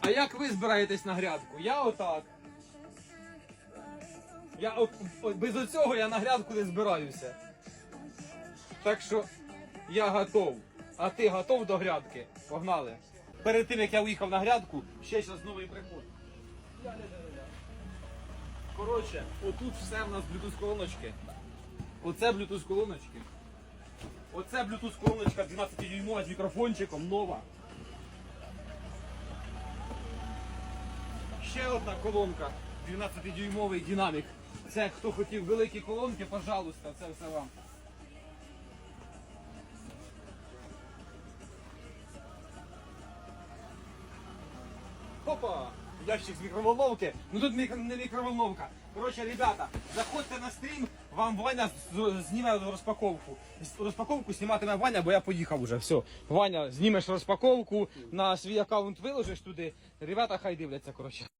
А як ви збираєтесь на грядку? Я отак. Я от, от без оцього я на грядку не збираюся. Так що я готов. А ти готов до грядки? Погнали. Перед тим як я уїхав на грядку, ще зараз новий приход. Коротше, отут все в нас Bluetooth колоночки. Оце Bluetooth колоночки. Оце Bluetooth колоночка 12 дюймова з мікрофончиком нова. Одна колонка 12-дюймовий динамік. Це хто хотів великі колонки, пожалуйста, це все вам. Опа! Ящик з мікроволновки. Ну тут не мікроволновка. Коротше, ребята, заходьте на стрім, вам Ваня зніме розпаковку. Розпаковку зніматиме Ваня, бо я поїхав уже. Все. Ваня, знімеш розпаковку, на свій аккаунт виложиш туди. Ребята, хай дивляться, коротше.